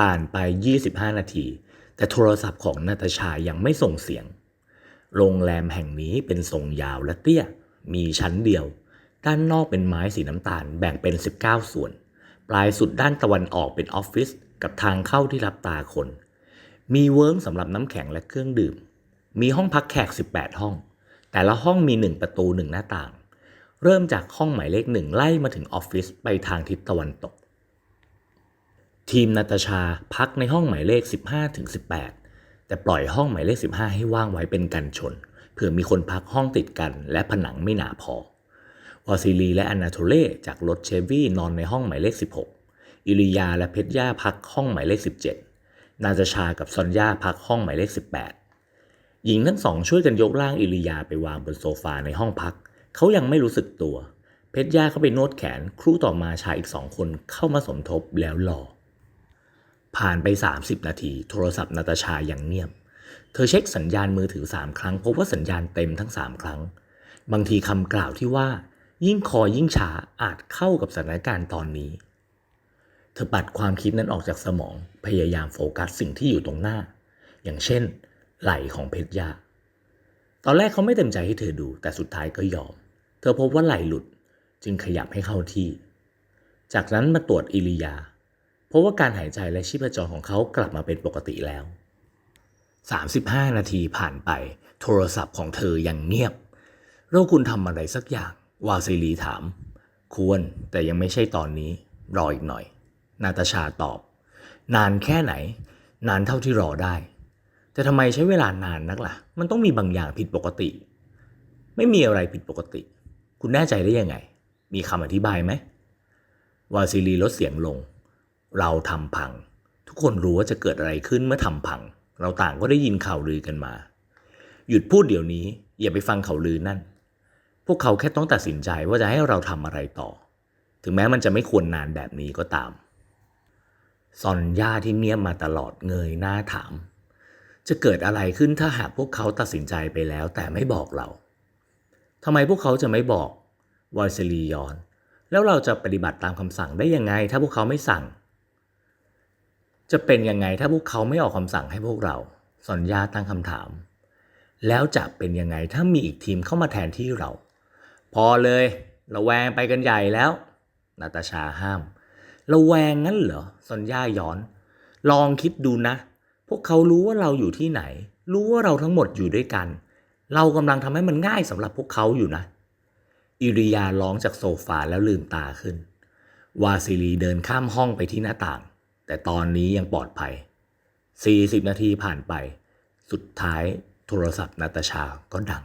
ผ่านไป 25 นาที แต่โทรศัพท์ของนาตาชายังไม่ส่งเสียง โรงแรมแห่งนี้เป็นทรงยาวและเตี้ย มีชั้นเดียว ด้านนอกเป็นไม้สีน้ำตาลแบ่งเป็น 19 ส่วน ปลายสุดด้านตะวันออกเป็นออฟฟิศกับทางเข้าที่รับตาคน มีเวิร์กสำหรับน้ำแข็งและเครื่องดื่ม มีห้องพักแขก 18 ห้อง แต่ละห้องมี 1 ประตู 1 หน้าต่าง เริ่มจากห้องหมายเลขหนึ่งไล่มาถึงออฟฟิศไปทางทิศตะวันตก ทีมนาตาชาพักในห้องหมายเลข 15ถึง18 แต่ปล่อยห้องหมายเลข 15 ให้ว่างไว้เป็นกันชนเผื่อมีคนพักห้องติดกัน และผนังไม่หนาพอวอซิลีและอนาโทเล่จากรถเชฟวี่นอนในห้องหมายเลข 16 อิริยาและเพชรย่าพักห้องหมายเลข 17 นาตาชากับซอนย่าพักห้องหมายเลข 18 หญิงทั้งสองช่วยกันยกร่างอิริยาไปวางบนโซฟาในห้องพัก เขายังไม่รู้สึกตัว เพชรย่าเข้าไปนวดแขน ครู่ต่อมาชายอีกสองคนเข้ามาสมทบแล้วรอ ผ่านไป 30 นาที โทรศัพท์นาตาชายังเงียบ เธอเช็คสัญญาณมือถือ 3 ครั้ง พบว่าสัญญาณเต็มทั้ง 3 ครั้ง บางทีคำกล่าวที่ว่า ยิ่งคอยยิ่งช้าอาจเข้ากับสถานการณ์ตอนนี้ เธอปัดความคิดนั้นออกจากสมอง พยายามโฟกัสสิ่งที่อยู่ตรงหน้า อย่างเช่น ไหล่ของเพชรยา ตอนแรกเขาไม่เต็มใจให้เธอดู แต่สุดท้ายก็ยอม เธอพบว่าไหล่หลุด จึงขยับให้เข้าที่ จากนั้นมาตรวจอิริยา เพราะว่าการหายใจและชีพจรของเขากลับมาเป็นปกติแล้ว 35 นาทีผ่านไป โทรศัพท์ของเธอยังเงียบเราคุณทำอะไรสักอย่าง วาซิลีถาม ควรแต่ยังไม่ใช่ตอนนี้ รออีกหน่อย นาตาชาตอบ นานแค่ไหน นานเท่าที่รอได้ แต่ทำไมใช้เวลานานนักล่ะ มันต้องมีบางอย่างผิดปกติ ไม่มีอะไรผิดปกติ คุณแน่ใจได้ยังไง มีคำอธิบายไหมวาซิลีลดเสียงลง เราทำพัง ทุกคนรู้ว่าจะเกิดอะไรขึ้นเมื่อทำพัง เราต่างก็ได้ยินข่าวลือกันมา หยุดพูดเดี๋ยวนี้ อย่าไปฟังข่าวลือนั่น พวกเขาแค่ต้องตัดสินใจว่าจะให้เราทำอะไรต่อ ถึงแม้มันจะไม่ควรนานแบบนี้ก็ตามซอนย่าที่เนียบมาตลอดเงยหน้าถาม จะเกิดอะไรขึ้นถ้าหากพวกเขาตัดสินใจไปแล้วแต่ไม่บอกเราทำไมพวกเขาจะไม่บอกวอยเซลียอน แล้วเราจะปฏิบัติตามคำสั่งได้ยังไง ถ้าพวกเขาไม่สั่ง จะเป็นยังไงถ้าพวกเขาไม่ออกคำสั่งให้พวกเราซอนยาตั้งคำถาม แล้วจะเป็นยังไงถ้ามีอีกทีมเข้ามาแทนที่เรา พอเลยระแวงไปกันใหญ่แล้วนาตาชาห้ามระแวงงั้นเหรอซอนย่าย้อน ลองคิดดูนะ พวกเขารู้ว่าเราอยู่ที่ไหน รู้ว่าเราทั้งหมดอยู่ด้วยกัน เรากำลังทำให้มันง่ายสำหรับพวกเขาอยู่นะ อิริยาร้องจากโซฟาแล้วลืมตาขึ้น วาซิลีเดินข้ามห้องไปที่หน้าต่าง แต่ตอนนี้ยังปลอดภัย 40 นาทีผ่านไป สุดท้ายโทรศัพท์นาตาชาก็ดัง